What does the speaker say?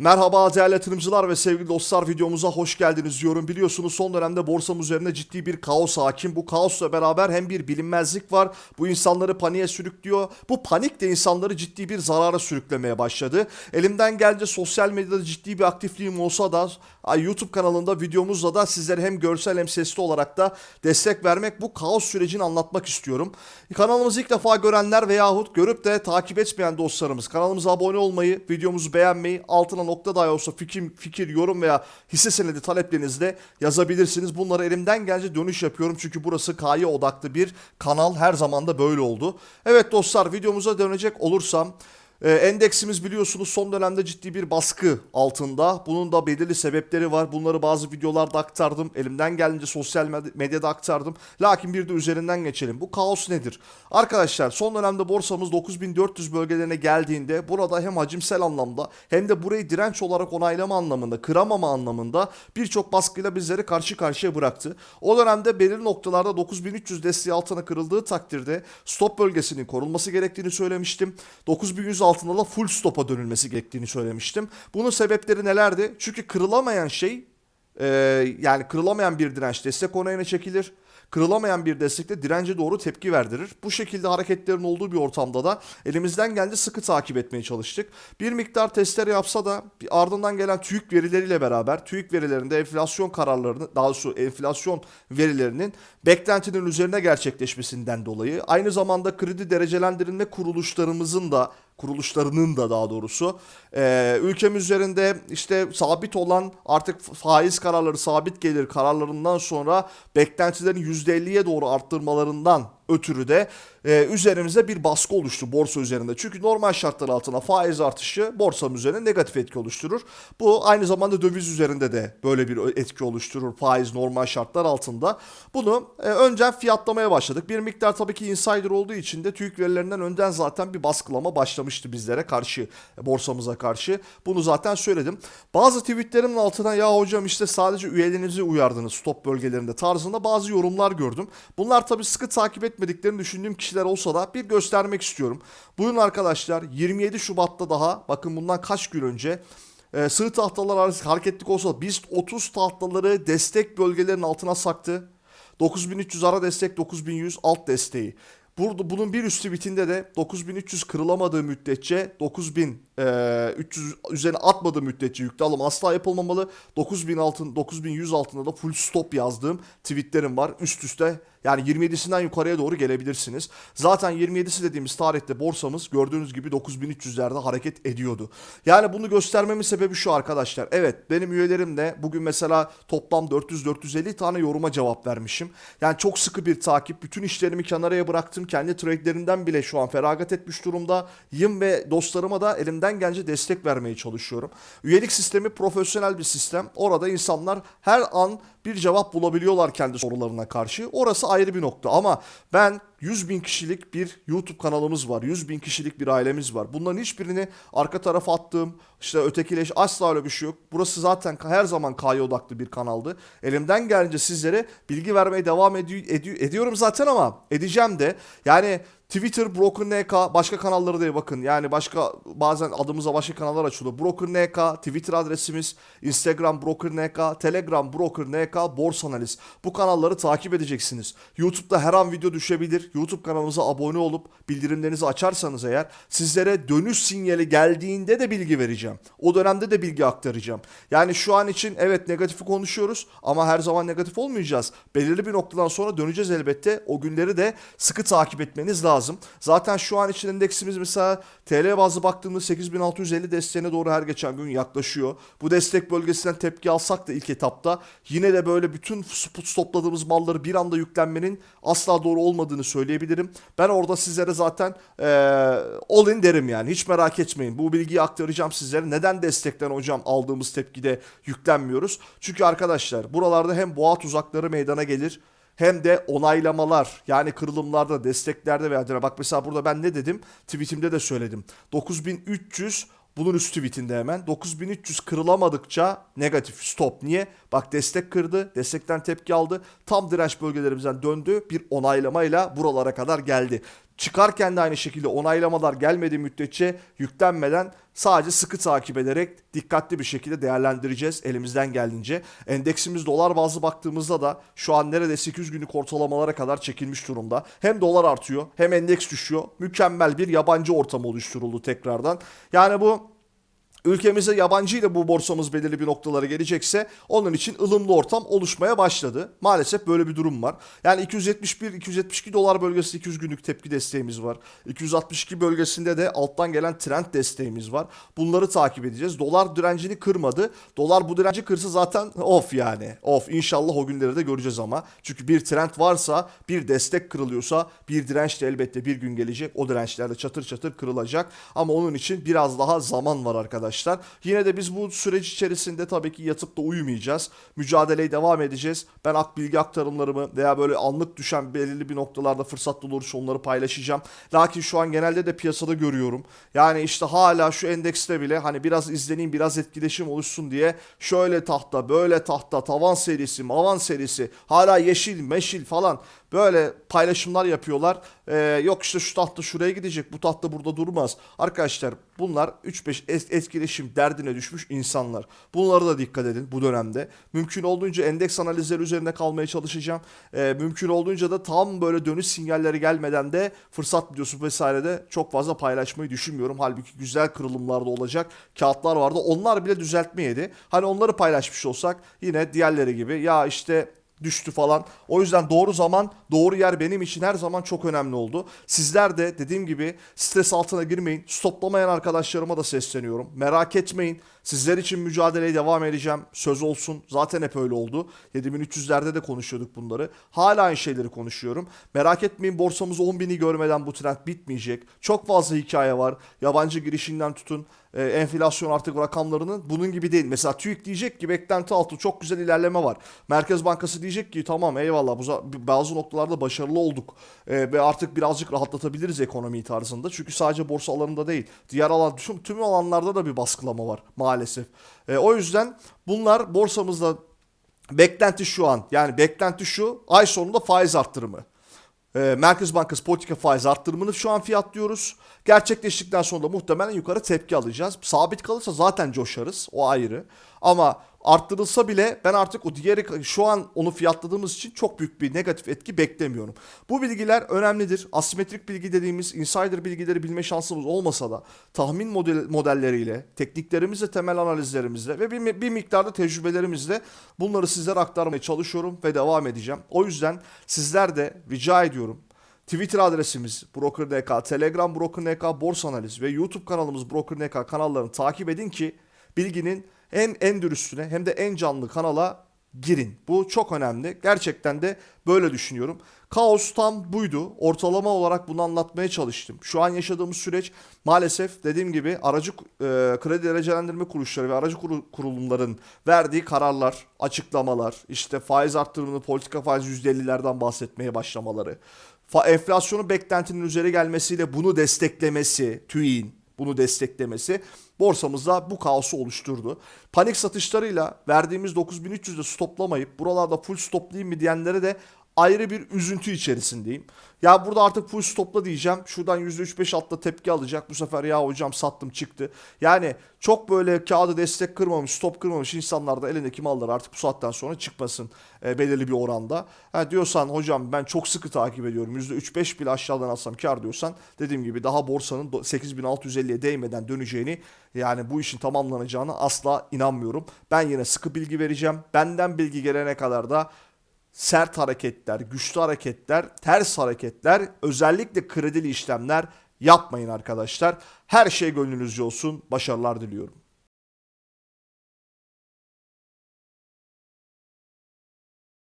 Merhaba değerli yatırımcılar ve sevgili dostlar videomuza hoş geldiniz diyorum. Biliyorsunuz son dönemde borsam üzerine ciddi bir kaos hakim. Bu kaosla beraber hem bir bilinmezlik var. Bu insanları paniğe sürüklüyor. Bu panik de insanları ciddi bir zarara sürüklemeye başladı. Elimden gelince sosyal medyada ciddi bir aktifliğim olsa da YouTube kanalında videomuzla da sizlere hem görsel hem sesli olarak da destek vermek bu kaos sürecini anlatmak istiyorum. Kanalımızı ilk defa görenler veyahut görüp de takip etmeyen dostlarımız kanalımıza abone olmayı, videomuzu beğenmeyi, altına nokta dahi olsa fikir, fikir, yorum veya hisse senedi taleplerinizde yazabilirsiniz. Bunları elimden gelince dönüş yapıyorum çünkü burası KY odaklı bir kanal her zaman da böyle oldu. Evet dostlar videomuza dönecek olursam ee, endeksimiz biliyorsunuz son dönemde ciddi bir baskı altında. Bunun da belirli sebepleri var. Bunları bazı videolarda aktardım. Elimden gelince sosyal med- medyada aktardım. Lakin bir de üzerinden geçelim. Bu kaos nedir? Arkadaşlar son dönemde borsamız 9400 bölgelerine geldiğinde burada hem hacimsel anlamda hem de burayı direnç olarak onaylama anlamında, kıramama anlamında birçok baskıyla bizleri karşı karşıya bıraktı. O dönemde belirli noktalarda 9300 desteği altına kırıldığı takdirde stop bölgesinin korunması gerektiğini söylemiştim. 9100 altında da full stop'a dönülmesi gerektiğini söylemiştim. Bunun sebepleri nelerdi? Çünkü kırılamayan şey e, yani kırılamayan bir direnç destek onayına çekilir. Kırılamayan bir destekte dirence doğru tepki verdirir. Bu şekilde hareketlerin olduğu bir ortamda da elimizden geldi sıkı takip etmeye çalıştık. Bir miktar testler yapsa da ardından gelen TÜİK verileriyle beraber TÜİK verilerinde enflasyon kararlarını daha doğrusu enflasyon verilerinin beklentinin üzerine gerçekleşmesinden dolayı aynı zamanda kredi derecelendirilme kuruluşlarımızın da kuruluşlarının da daha doğrusu. E, ülkemiz üzerinde işte sabit olan artık faiz kararları sabit gelir kararlarından sonra beklentilerin %50'ye doğru arttırmalarından ötürü de e, üzerimize bir baskı oluştu borsa üzerinde. Çünkü normal şartlar altında faiz artışı borsanın üzerine negatif etki oluşturur. Bu aynı zamanda döviz üzerinde de böyle bir etki oluşturur faiz normal şartlar altında. Bunu e, önceden fiyatlamaya başladık. Bir miktar tabii ki insider olduğu için de TÜİK verilerinden önden zaten bir baskılama başlamıştı bizlere karşı, borsamıza karşı. Bunu zaten söyledim. Bazı tweetlerimin altına ya hocam işte sadece üyelerinizi uyardınız stop bölgelerinde tarzında bazı yorumlar gördüm. Bunlar tabii sıkı takip etmediklerini düşündüğüm kişiler olsa da bir göstermek istiyorum. Bugün arkadaşlar 27 Şubat'ta daha bakın bundan kaç gün önce e, sığ tahtalar arası hareketlik olsa BIST 30 tahtaları destek bölgelerinin altına saktı. 9300 ara destek 9100 alt desteği. Burada bunun bir üstü bitinde de 9300 kırılamadığı müddetçe 9300 üzerine atmadığı müddetçe yüklü alım asla yapılmamalı. 9000 altın 9100 altında da full stop yazdığım tweetlerim var üst üste. Yani 27'sinden yukarıya doğru gelebilirsiniz. Zaten 27'si dediğimiz tarihte borsamız gördüğünüz gibi 9300'lerde hareket ediyordu. Yani bunu göstermemin sebebi şu arkadaşlar. Evet benim üyelerim de bugün mesela toplam 400-450 tane yoruma cevap vermişim. Yani çok sıkı bir takip. Bütün işlerimi kenaraya bıraktım. Kendi trade'lerimden bile şu an feragat etmiş durumdayım ve dostlarıma da elimden gelince destek vermeye çalışıyorum. Üyelik sistemi profesyonel bir sistem. Orada insanlar her an bir cevap bulabiliyorlar kendi sorularına karşı. Orası ayrı bir nokta ama ben 100 bin kişilik bir YouTube kanalımız var. 100 bin kişilik bir ailemiz var. Bunların hiçbirini arka tarafa attığım, işte ötekileş asla öyle bir şey yok. Burası zaten her zaman K'ya odaklı bir kanaldı. Elimden gelince sizlere bilgi vermeye devam edi- edi- ediyorum zaten ama edeceğim de. Yani Twitter Broker NK başka kanallara da bakın. Yani başka bazen adımıza başka kanallar açılıyor. Broker NK Twitter adresimiz, Instagram Broker NK, Telegram Broker NK, Borsa Analiz. Bu kanalları takip edeceksiniz. YouTube'da her an video düşebilir. YouTube kanalımıza abone olup bildirimlerinizi açarsanız eğer sizlere dönüş sinyali geldiğinde de bilgi vereceğim. O dönemde de bilgi aktaracağım. Yani şu an için evet negatifi konuşuyoruz ama her zaman negatif olmayacağız. Belirli bir noktadan sonra döneceğiz elbette. O günleri de sıkı takip etmeniz lazım. Zaten şu an için endeksimiz mesela TL bazlı baktığımda 8650 desteğine doğru her geçen gün yaklaşıyor. Bu destek bölgesinden tepki alsak da ilk etapta yine de böyle bütün stopladığımız malları bir anda yüklenmenin asla doğru olmadığını söyleyebilirim. Ben orada sizlere zaten ee, all in derim yani. Hiç merak etmeyin. Bu bilgiyi aktaracağım sizlere. Neden destekten hocam aldığımız tepkide yüklenmiyoruz? Çünkü arkadaşlar buralarda hem boğa tuzakları meydana gelir hem de onaylamalar yani kırılımlarda, desteklerde veya bak mesela burada ben ne dedim? Tweetimde de söyledim. 9300 bunun üst tweetinde hemen 9300 kırılamadıkça negatif stop. Niye? Bak destek kırdı. Destekten tepki aldı. Tam direnç bölgelerimizden döndü. Bir onaylamayla buralara kadar geldi. Çıkarken de aynı şekilde onaylamalar gelmediği müddetçe yüklenmeden sadece sıkı takip ederek dikkatli bir şekilde değerlendireceğiz elimizden geldiğince. Endeksimiz dolar bazlı baktığımızda da şu an neredeyse 200 günlük ortalamalara kadar çekilmiş durumda. Hem dolar artıyor hem endeks düşüyor. Mükemmel bir yabancı ortam oluşturuldu tekrardan. Yani bu ülkemize yabancı ile bu borsamız belirli bir noktalara gelecekse onun için ılımlı ortam oluşmaya başladı. Maalesef böyle bir durum var. Yani 271-272 dolar bölgesinde 200 günlük tepki desteğimiz var. 262 bölgesinde de alttan gelen trend desteğimiz var. Bunları takip edeceğiz. Dolar direncini kırmadı. Dolar bu direnci kırsa zaten off yani. Off. İnşallah o günleri de göreceğiz ama. Çünkü bir trend varsa, bir destek kırılıyorsa bir direnç de elbette bir gün gelecek. O dirençler de çatır çatır kırılacak. Ama onun için biraz daha zaman var arkadaşlar. Yine de biz bu süreç içerisinde tabii ki yatıp da uyumayacağız. Mücadeleye devam edeceğiz. Ben ak bilgi aktarımlarımı veya böyle anlık düşen belirli bir noktalarda fırsat olursa onları paylaşacağım. Lakin şu an genelde de piyasada görüyorum. Yani işte hala şu endekste bile hani biraz izleneyim biraz etkileşim oluşsun diye şöyle tahta böyle tahta tavan serisi mavan serisi hala yeşil meşil falan böyle paylaşımlar yapıyorlar. Ee, yok işte şu tahta şuraya gidecek bu tahta burada durmaz. Arkadaşlar bunlar 3-5 es- etkileşim derdine düşmüş insanlar. Bunlara da dikkat edin bu dönemde. Mümkün olduğunca endeks analizleri üzerine kalmaya çalışacağım. Ee, mümkün olduğunca da tam böyle dönüş sinyalleri gelmeden de fırsat videosu vesairede çok fazla paylaşmayı düşünmüyorum. Halbuki güzel kırılımlarda olacak kağıtlar vardı. Onlar bile düzeltme yedi. Hani onları paylaşmış olsak yine diğerleri gibi ya işte düştü falan. O yüzden doğru zaman, doğru yer benim için her zaman çok önemli oldu. Sizler de dediğim gibi stres altına girmeyin. Stoplamayan arkadaşlarıma da sesleniyorum. Merak etmeyin. Sizler için mücadeleye devam edeceğim. Söz olsun. Zaten hep öyle oldu. 7300'lerde de konuşuyorduk bunları. Hala aynı şeyleri konuşuyorum. Merak etmeyin borsamız 10.000'i görmeden bu trend bitmeyecek. Çok fazla hikaye var. Yabancı girişinden tutun e, enflasyon artık rakamlarının bunun gibi değil. Mesela TÜİK diyecek ki beklenti altı çok güzel ilerleme var. Merkez Bankası diyecek ki tamam eyvallah bu bazı noktalarda başarılı olduk E, ve artık birazcık rahatlatabiliriz ekonomiyi tarzında. Çünkü sadece borsa alanında değil diğer alan tüm, tüm alanlarda da bir baskılama var maalesef. E, o yüzden bunlar borsamızda beklenti şu an yani beklenti şu ay sonunda faiz arttırımı. E, Merkez Bankası politika faiz arttırımını şu an fiyatlıyoruz. Gerçekleştikten sonra da muhtemelen yukarı tepki alacağız. Sabit kalırsa zaten coşarız. O ayrı. Ama arttırılsa bile ben artık o diğeri şu an onu fiyatladığımız için çok büyük bir negatif etki beklemiyorum. Bu bilgiler önemlidir. Asimetrik bilgi dediğimiz insider bilgileri bilme şansımız olmasa da tahmin model, modelleriyle, tekniklerimizle, temel analizlerimizle ve bir, bir miktarda tecrübelerimizle bunları sizlere aktarmaya çalışıyorum ve devam edeceğim. O yüzden sizler de rica ediyorum Twitter adresimiz BrokerNK, Telegram BrokerNK, Borsa Analiz ve YouTube kanalımız BrokerNK kanallarını takip edin ki bilginin hem en dürüstüne hem de en canlı kanala girin. Bu çok önemli. Gerçekten de böyle düşünüyorum. Kaos tam buydu. Ortalama olarak bunu anlatmaya çalıştım. Şu an yaşadığımız süreç maalesef dediğim gibi aracı e, kredi derecelendirme kuruluşları ve aracı kuru- kurulumların verdiği kararlar, açıklamalar, işte faiz arttırımını politika faiz %50'lerden bahsetmeye başlamaları, enflasyonun beklentinin üzeri gelmesiyle bunu desteklemesi, TÜİ'nin bunu desteklemesi borsamızda bu kaosu oluşturdu. Panik satışlarıyla verdiğimiz 9300'de stoplamayıp buralarda full stoplayayım mı diyenlere de ayrı bir üzüntü içerisindeyim. Ya burada artık full stopla diyeceğim. Şuradan %3-5 altta tepki alacak. Bu sefer ya hocam sattım çıktı. Yani çok böyle kağıdı destek kırmamış, stop kırmamış insanlar da elindeki malları artık bu saatten sonra çıkmasın e, belirli bir oranda. Ha, diyorsan hocam ben çok sıkı takip ediyorum. %3-5 bile aşağıdan alsam kar diyorsan dediğim gibi daha borsanın do- 8650'ye değmeden döneceğini yani bu işin tamamlanacağını asla inanmıyorum. Ben yine sıkı bilgi vereceğim. Benden bilgi gelene kadar da sert hareketler, güçlü hareketler, ters hareketler, özellikle kredili işlemler yapmayın arkadaşlar. Her şey gönlünüzce olsun. Başarılar diliyorum.